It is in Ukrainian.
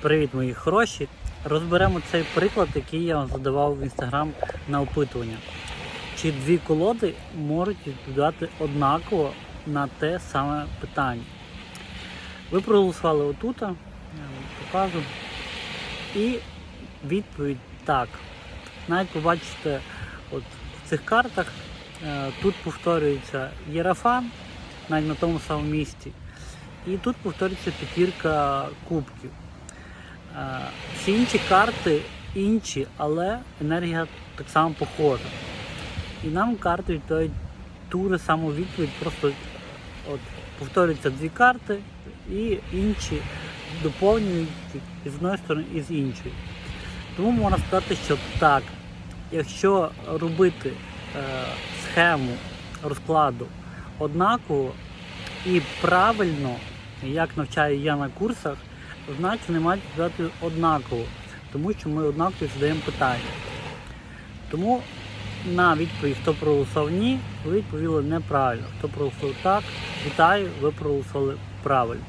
Привіт, мої хороші. Розберемо цей приклад, який я вам задавав в інстаграм на опитування. Чи дві колоди можуть відповідати однаково на те саме питання? Ви проголосували отут, я вам покажу. І відповідь так. Навіть побачите, от в цих картах е, тут повторюється Єрафан, навіть на тому самому місці. І тут повторюється п'ятірка кубків. Е, Всі інші карти інші, але енергія так само похожа. І нам карти відповідають ту же саму відповідь, просто от, повторюються дві карти і інші доповнюють з одної сторони і з іншої. Тому можна сказати, що так, якщо робити е, схему розкладу однаково і правильно, як навчаю я на курсах, значить не мають відповідати однаково, тому що ми однаково задаємо питання. Тому на відповідь, хто проголосував ні, ви відповіли неправильно. Хто проголосував так, вітаю, ви проголосували правильно.